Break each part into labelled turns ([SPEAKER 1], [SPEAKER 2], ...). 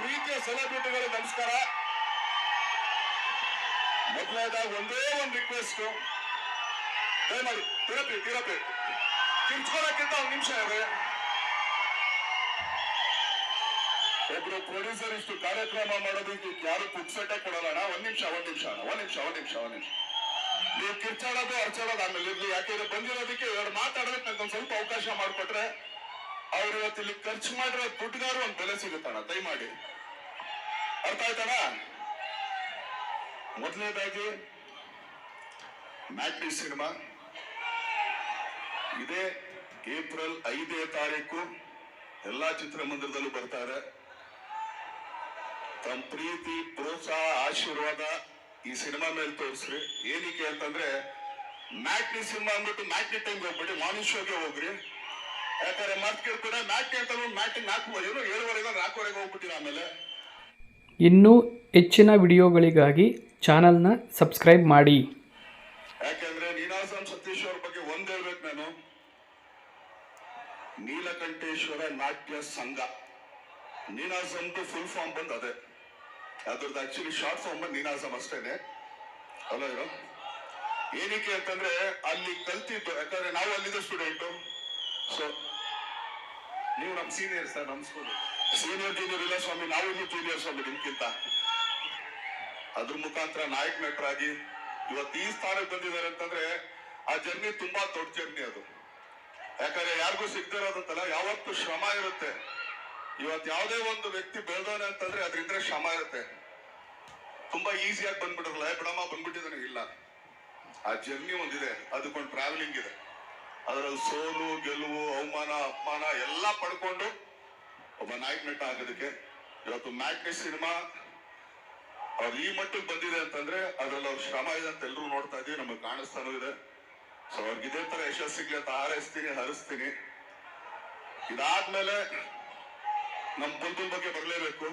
[SPEAKER 1] ಪ್ರೀತಿಯ ಸೆಲೆಬ್ರಿಟಿಗಳು ನಮಸ್ಕಾರ. ಮೊದಲನೇದಾಗಿ ಒಂದೇ ಒಂದು ರಿಕ್ವೆಸ್ಟ್ ದಯಮಾಡಿ ತಿರಪಿ ತಿರಪಿ. ಕಿರ್ಚ್ಕೊಳಕ್ಕಿಂತ ಒಂದು ನಿಮಿಷ ಇದೆ ಒಬ್ರು ಪ್ರೊಡ್ಯೂಸರ್ ಇಷ್ಟು ಕಾರ್ಯಕ್ರಮ ಮಾಡೋದಕ್ಕೆ ಯಾರು ಪುಕ್ಸಟ್ಟೆ ಕೊಡಲ್ಲ ಒಂದ್ ನಿಮಿಷ ಒಂದ್ ನಿಮಿಷ ಒಂದ್ ನಿಮಿಷ ಒಂದ್ ನಿಮಿಷ ಒಂದ್ ನಿಮಿಷ. ನೀವು ಕಿರ್ಚಾಡೋದು, ಅರ್ಚಾಡೋದು ಆಮೇಲೆ ಇರ್ಲಿ. ಯಾಕೆಂದ್ರೆ ಬಂದಿರೋದಕ್ಕೆ ಎರಡು ಮಾತಾಡೋದಕ್ಕೆ ನಂಗೆ ಸ್ವಲ್ಪ ಅವಕಾಶ ಮಾಡಿಕೊಟ್ರೆ ಅವ್ರು ಇವತ್ತು ಇಲ್ಲಿ ಖರ್ಚು ಮಾಡಿರೋ ದುಡ್ಡುಗಾರು ಒಂದ್ ಬೆಲೆ ಸಿಗುತ್ತಣ್ಣ, ದಯಮಾಡಿ. ಅರ್ಥ ಆಯ್ತಣ ಮೊದಲನೇದಾಗಿ ಮ್ಯಾಟ್ನಿ ಸಿನಿಮಾ. ಇದೇ ಏಪ್ರಿಲ್ ಐದನೇ ತಾರೀಕು ಎಲ್ಲಾ ಚಿತ್ರಮಂದಿರದಲ್ಲೂ ಬರ್ತಾರೆ ತಮ್ಮ ಪ್ರೀತಿ, ಪ್ರೋತ್ಸಾಹ, ಆಶೀರ್ವಾದ ಈ ಸಿನಿಮಾ ಮೇಲೆ ತೋರಿಸ್ರಿ. ಏನಕ್ಕೆ ಅಂತಂದ್ರೆ ಮ್ಯಾಟ್ನಿ ಸಿನಿಮಾ ಅಂದ್ಬಿಟ್ಟು ಮ್ಯಾಟ್ನಿ ಟೈಮ್ ಹೋಗ್ಬಿಡಿ ಮಾರ್ನಿಂಗ್ ಶೋಗೆ ಹೋಗ್ರಿ. ಯಾಕಂದ್ರೆ ಮರ್ತ್ ಕೂಡ ಮ್ಯಾಟ್ನಿ ಅಂತ ಮ್ಯಾಟ್ನಿ ನಾಲ್ಕು ನಾಲ್ಕುವರೆ ಏಳುವರೆಗೆ ನಾಲ್ಕುವರೆಗೆ ಹೋಗ್ಬಿಟ್ಟಿನ ಆಮೇಲೆ.
[SPEAKER 2] ಇನ್ನೂ ಹೆಚ್ಚಿನ ವಿಡಿಯೋಗಳಿಗಾಗಿ ಚಾನಲ್ನ ಸಬ್ಸ್ಕ್ರೈಬ್ ಮಾಡಿ.
[SPEAKER 1] ಯಾಕಂದ್ರೆ ನೀನಾಸಂ ಸತೀಶ್ ಅವ್ರ ಬಗ್ಗೆ ಒಂದ್ ಹೇಳ್ಬೇಕು ನಾನು. ನೀಲಕಂಠೇಶ್ವರ ನಾಟ್ಯ ಸಂಘ. ನೀನಾಸಂದು ಫುಲ್ ಫಾರ್ಮ್ ಬಂದ್ ಅದೇ. ಅದ್ರದ್ದು ಆಕ್ಚುಲಿ ಶಾರ್ಟ್ ಫಾರ್ಮ್ ಬಂದ್ ನೀನಾಸಂ ಅಷ್ಟೇನೆ. ಅಲ್ಲ ಇರೋ ಏನಕ್ಕೆ ಅಂತಂದ್ರೆ ಅಲ್ಲಿ ಕಲ್ತಿದ್ದು ಯಾಕಂದ್ರೆ ನಾವು ಅಲ್ಲಿದ್ದ ಸ್ಟೂಡೆಂಟು ಸೊ ನೀವು ನಮ್ ಸೀನಿಯರ್ ಸರ್ ನಮ್ ಸ್ಕೂಲ್ ಸೀನಿಯರ್ ಜೂನಿಯರ್ ಇಲ್ಲ ಸ್ವಾಮಿ, ನಾವು ಇನ್ನು ಜೂನಿಯರ್ ಸ್ವಾಮಿ ನಿಮ್ಗಿಂತ. ಅದ್ರ ಮುಖಾಂತರ ನಾಯಕ ನಟರಾಗಿ ಇವತ್ತು ಈ ಸ್ಥಾನಕ್ಕೆ ಬಂದಿದ್ದಾರೆ ಅಂತಂದ್ರೆ ಆ ಜರ್ನಿ ತುಂಬಾ ದೊಡ್ಡ ಜರ್ನಿ ಅದು. ಯಾಕಂದ್ರೆ ಯಾರಿಗೂ ಸಿಗ್ದಿರೋದಂತಲ್ಲ ಯಾವತ್ತೂ ಶ್ರಮ ಇರುತ್ತೆ. ಇವತ್ತು ಯಾವುದೇ ಒಂದು ವ್ಯಕ್ತಿ ಬೆಳೆದವನೆ ಅಂತಂದ್ರೆ ಅದರಿಂದ ಶ್ರಮ ಇರುತ್ತೆ. ತುಂಬಾ ಈಸಿಯಾಗಿ ಬಂದ್ಬಿಟ್ರಲ್ಲ ಬಿಡಮ್ಮ, ಬಂದ್ಬಿಟ್ಟಿದ್ದಾನೆ. ಇಲ್ಲ. ಆ ಜರ್ನಿ ಒಂದಿದೆ. ಅದಕ್ಕೊಂದು ಟ್ರಾವೆಲಿಂಗ್ ಇದೆ. ಅದರಲ್ಲಿ ಸೋಲು, ಗೆಲುವು, ಅವಮಾನ, ಅಪಮಾನ ಎಲ್ಲ ಪಡ್ಕೊಂಡು ಒಬ್ಬ ನಾಯಕ ನಟ ಆಗೋದಕ್ಕೆ ಇವತ್ತು ಮ್ಯಾಗ್ನೆ ಸಿನಿಮಾ ಅವ್ರು ಈ ಮಟ್ಟಿಗೆ ಬಂದಿದೆ ಅಂತಂದ್ರೆ ಅದ್ರಲ್ಲಿ ಅವ್ರ ಶ್ರಮ ಇದೆ ಅಂತ ಎಲ್ಲರೂ ನೋಡ್ತಾ ಇದೀವಿ, ನಮಗೆ ಕಾಣಿಸ್ತಾನೂ ಇದೆ. ಸೊ ಅವ್ರಿಗೆ ಇದೇ ತರ ಯಶಸ್ಸು ಸಿಗ್ಲಿ ಅಂತ ಹಾರೈಸ್ತೀನಿ, ಹರಿಸ್ತೀನಿ. ಇದಾದ್ಮೇಲೆ ನಮ್ ಬುಲ್ಬುಲ್ ಬಗ್ಗೆ ಬರ್ಲೇಬೇಕು.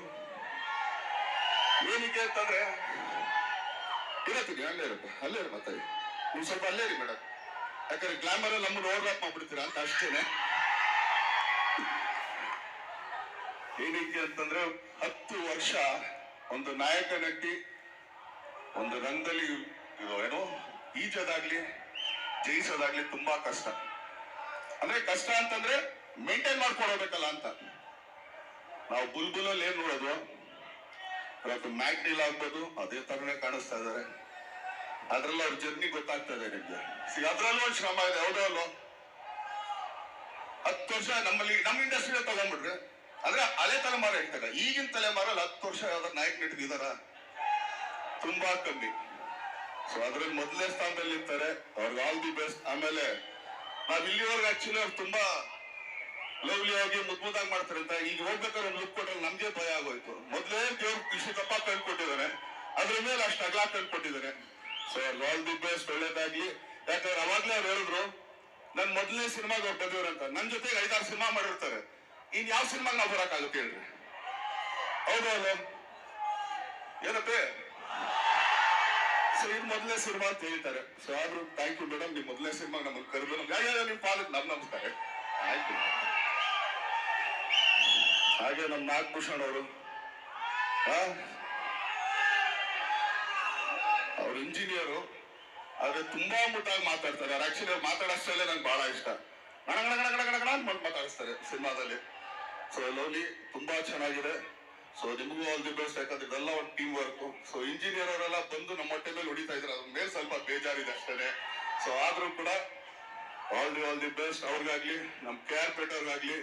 [SPEAKER 1] ಏನಕ್ಕೆ ಅಂತಂದ್ರೆ, ಇರತ್ತೀನಿ, ಅಲ್ಲೇ ಇರುತ್ತೆ ಅಲ್ಲೇ ಇರು ಮತ್ತೆ. ನೀವು ಸ್ವಲ್ಪ ಅಲ್ಲೇ ಇರಿ ಮೇಡಮ್. ಯಾಕಂದ್ರೆ ಗ್ಲಾಮರ್ ನಮ್ಮ ರೋಡ್ ಓವರ್ಲಾಪ್ ಮಾಡ್ಬಿಡ್ತೀರಾ ಅಂತ ಅಷ್ಟೇನೆ. ಏನಕ್ಕೆ ಅಂತಂದ್ರೆ ಹತ್ತು ವರ್ಷ ಒಂದು ನಾಯಕ ನಟಿ, ಒಂದು ರಂಗದಲ್ಲಿ ಏನು, ಈಜೋದಾಗ್ಲಿ, ಜಯಿಸೋದಾಗ್ಲಿ ತುಂಬಾ ಕಷ್ಟ. ಅಂದ್ರೆ ಕಷ್ಟ ಅಂತಂದ್ರೆ ಮೇಂಟೈನ್ ಮಾಡ್ಕೊಡಬೇಕಲ್ಲ ಅಂತ. ನಾವು ಬುಲ್ಬುಲಲ್ಲಿ ಏನ್ ನೋಡೋದು? ಮ್ಯಾಗ್ನಿಲ್ ಆಗ್ಬೋದು, ಅದೇ ತರನೇ ಕಾಣಿಸ್ತಾ ಇದಾರೆ ಅದ್ರಲ್ಲಿ ಅವ್ರ ಜರ್ನಿ ಗೊತ್ತಾಗ್ತದೆ ನಿಮ್ಗೆ. ಅದ್ರಲ್ಲೂ ಒಂದು ಶ್ರಮ ಇದೆ, ಹೌದೋ ಅಲ್ವೋ? ಹತ್ತು ವರ್ಷ ನಮ್ಮಲ್ಲಿ, ನಮ್ಮ ಇಂಡಸ್ಟ್ರಿ ತಗೊಂಡ್ಬಿಟ್ರೆ. ಅಂದ್ರೆ ಹಳೆ ತಲೆಮಾರ ಹೇಳ್ತಾರೆ. ಈಗಿನ ತಲೆಮಾರಲ್ಲಿ ಹತ್ತು ವರ್ಷ ಯಾವ್ದಾರ ನಾಯಕ್ ನೆಟ್ಟಿದಾರ ತುಂಬಾ ಕಮ್ಮಿ. ಸೊ ಅದ್ರಲ್ಲಿ ಮೊದಲನೇ ಸ್ಥಾನದಲ್ಲಿ ಇರ್ತಾರೆ. ಅವ್ರಿಗೆ ಆಲ್ ದಿ ಬೆಸ್ಟ್ ಆಮೇಲೆ ನಾವ್ ಇಲ್ಲಿವರೆಗೆ ಆಕ್ಚುಲಿ ಅವ್ರು ತುಂಬಾ ಲವ್ಲಿ ಆಗಿ ಮುದ್ಮುದಾಗಿ ಮಾಡ್ತಾರೆ ಅಂತ. ಈಗ ಹೋಗ್ಬೇಕಾದ್ರೆ ಒಂದು ಲುಕ್ ಕೊಟ್ರೆ ನಮ್ಗೆ ಭಯ ಆಗೋಯ್ತು. ಮೊದ್ಲೇ ದೇವ್ರು ಇಷ್ಟು ದಪ್ಪ ಕಂಡ್ಕೊಟ್ಟಿದ್ದಾರೆ ಅದ್ರ ಮೇಲೆ ಅಷ್ಟು ಅಗಲ ಕಂಡ್ಕೊಟ್ಟಿದ್ದಾರೆ ಅವ್ರಿಗೆ ಆಲ್ ದಿ ಬೆಸ್ಟ್ ಒಳ್ಳೇದಾಗ್ಲಿ. ಯಾಕಂದ್ರೆ ಅವಾಗ್ಲೇ ಅವ್ರು ಹೇಳಿದ್ರು, ನನ್ ಮೊದಲನೇ ಸಿನಿಮಾಗೆ ಅವ್ರು ಬಂದಿವ್ರ ಅಂತ. ನನ್ ಜೊತೆಗೆ ಐದಾರು ಸಿನಿಮಾ ಮಾಡಿರ್ತಾರೆ. ಇನ್ ಯಾವ ಸಿನಿಮಾಗೆ ನಾವು ಬರಕ್ಕಾಗುತ್ತೆ ಹೇಳ್ರಿ. ಹೌದು ಅಲ್ಲ? ಸರ್ ಸೊ ಇದು ಮೊದಲನೇ ಸಿನಿಮಾ ಅಂತ ಹೇಳ್ತಾರೆ ಸೊ ಆದ್ರೂ ಥ್ಯಾಂಕ್ ಯು ಮೇಡಮ್ ನಿಮ್ ಮೊದಲನೇ ಸಿನಿಮಾ ನಮಗೆ ಕರೆದು ನಮ್ಗೆ ಯಾವ ನಿಮ್ ಪಾಲಕ್ ನಮ್ ನಮಸ್ಕಾರ ಆಯ್ತು ಹಾಗೆ ನಮ್ ನಾಗಭೂಷಣ್ ಅವರು. ಅವ್ರ ಇಂಜಿನಿಯರು, ಆದ್ರೆ ತುಂಬಾ ಮುಟ್ಟಾಗಿ ಮಾತಾಡ್ತಾರೆ. ಆಕ್ಚುಲಿ ಅವ್ರು ಮಾತಾಡೋಷ್ಟಲ್ಲೇ ನಂಗೆ ಬಹಳ ಇಷ್ಟ. ಗಣ ಗಣ ಗಣ ಗಣ ಅಂತ ಮಾತಾಡಿಸ್ತಾರೆ ಸಿನಿಮಾದಲ್ಲಿ. ಸೊ ಲೋಲಿ ತುಂಬಾ ಚೆನ್ನಾಗಿದೆ. ಸೊ ನಿಮಗೂ ಆಲ್ ದಿ ಬೆಸ್ಟ್ ಯಾಕಂದ್ರೆ ಇದೆಲ್ಲ ಒಂದು ಟೀಮ್ ವರ್ಕ್ ಸೊ ಇಂಜಿನಿಯರ್ ಅವರೆಲ್ಲ ಬಂದು ನಮ್ಮ ಹೊಟ್ಟೆ ಮೇಲೆ ಹೊಡಿತಾ ಇದ್ದಾರೆ. ಅದ್ರ ಮೇಲೆ ಸ್ವಲ್ಪ ಬೇಜಾರಿದೆ ಅಷ್ಟೇ ಸೊ ಆದ್ರೂ ಕೂಡ all the all the best ಅವ್ರಿಗಾಗ್ಲಿ, ನಮ್ ಕೆ ಆರ್ ಪೇಟೆಯವ್ರಿಗಾಗ್ಲಿ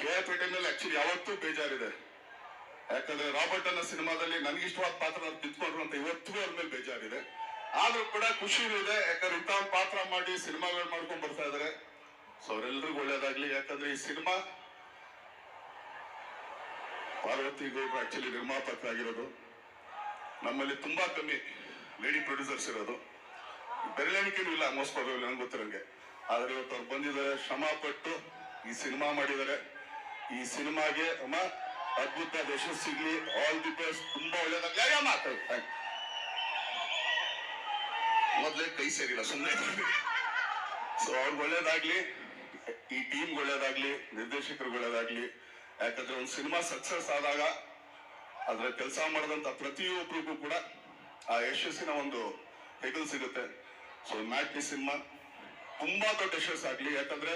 [SPEAKER 1] ಕೆ ಆರ್ ಪೇಟೆ ಮೇಲೆ ಆಕ್ಚುಲಿ ಯಾವತ್ತೂ ಬೇಜಾರಿದೆ. ಯಾಕಂದ್ರೆ ರಾಬರ್ಟ್ ಅನ್ನೋ ಸಿನಿಮಾದಲ್ಲಿ ನನ್ಗೆ ಇಷ್ಟವಾದ ಪಾತ್ರ ತಿದ್ಕೊಂಡ್ರು ಅಂತ ಇವತ್ತಿಗೂ ಅವ್ರ ಮೇಲೆ ಬೇಜಾರಿದೆ. ಆದ್ರೂ ಕೂಡ ಖುಷಿ ಇದೆ, ಯಾಕಂದ್ರೆ ಇಂಥ ಪಾತ್ರ ಮಾಡಿ ಸಿನಿಮಾಗಳು ಮಾಡ್ಕೊಂಡ್ ಬರ್ತಾ ಇದಾರೆ. ಸೊ ಅವ್ರೆಲ್ರಿಗೂ ಒಳ್ಳೇದಾಗ್ಲಿ. ಯಾಕಂದ್ರೆ ಈ ಸಿನಿಮಾ ಪಾರ್ವತಿ ಗೌಡ್ರು ಆಕ್ಚುಲಿ ನಿರ್ಮಾಪಕರಾಗಿರೋದು. ನಮ್ಮಲ್ಲಿ ತುಂಬಾ ಕಮ್ಮಿ ಲೇಡಿ ಪ್ರೊಡ್ಯೂಸರ್ಸ್ ಇರೋದು. ಬೆರಳೆಣಿಕೆನೂ ಇಲ್ಲ ಪ್ರಾಬಬ್ಲಿ ನಂಗೆ ಗೊತ್ತಿರಂಗೆ ಆದ್ರೆ ಇವತ್ತು ಅವ್ರು ಬಂದಿದ್ದಾರೆ ಶ್ರಮ ಪಟ್ಟು ಈ ಸಿನಿಮಾ ಮಾಡಿದ್ದಾರೆ. ಈ ಸಿನಿಮಾಗೆ ಅಮ್ಮ ಅದ್ಭುತ ಯಶಸ್ಸು ಸಿಗ್ಲಿ ಆಲ್ ದಿ ಬೆಸ್ಟ್ ತುಂಬಾ ಒಳ್ಳೇದಾಗ್ಲಿ ಯಾವ ಮಾತಾಡು ಥ್ಯಾಂಕ್ ಮೊದ್ಲೇ ಕೈ ಸೇರಿಲ್ಲ ಸುಮ್ಮನೆ ಸೊ ಅವ್ರಿಗೆ ಒಳ್ಳೇದಾಗ್ಲಿ, ಈ ಟೀಮ್ ಒಳ್ಳೇದಾಗ್ಲಿ ನಿರ್ದೇಶಕರು ಒಳ್ಳೇದಾಗ್ಲಿ. ಯಾಕಂದ್ರೆ ಒಂದು ಸಿನಿಮಾ ಸಕ್ಸಸ್ ಆದಾಗ ಅದ್ರ ಕೆಲಸ ಮಾಡಿದಂತ ಪ್ರತಿಯೊಬ್ಬರಿಗೂ ಕೂಡ ಆ ಯಶಸ್ಸಿನ ಒಂದು ಹೆಗಲ್ ಸಿಗುತ್ತೆ. ಸೊ ಈ ಸಿನಿಮಾ ತುಂಬಾ ದೊಡ್ಡ ಯಶಸ್ ಆಗ್ಲಿ ಯಾಕಂದ್ರೆ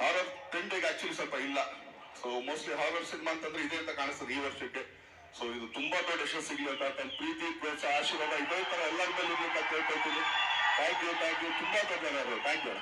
[SPEAKER 1] ಹಾರರ್ ಟ್ರೆಂಡಿಗೆ ಆಕ್ಚುಲಿ ಸ್ವಲ್ಪ ಇಲ್ಲ. ಸೊ ಮೋಸ್ಟ್ಲಿ ಹಾರರ್ ಸಿನಿಮಾ ಅಂತಂದ್ರೆ ಇದೆ ಅಂತ ಕಾಣಿಸ್ತದೆ ಈ ವರ್ಷಕ್ಕೆ. ಸೊ ಇದು ತುಂಬಾ ದೊಡ್ಡ ಸಿಗ್ಲಿ ಅಂತ ತನ್ನ ಪ್ರೀತಿ ಪ್ರೋತ್ಸಾಹ ಆಶೀರ್ವಾದ, ಇದೇ ತರ ಎಲ್ಲರ ಮೇಲೆ ಅಂತ ಕೇಳ್ಕೊಳ್ತೀನಿ. ಥ್ಯಾಂಕ್ ಯು ಥ್ಯಾಂಕ್ ಯು ತುಂಬಾ ದೊಡ್ಡ ಥ್ಯಾಂಕ್ ಯು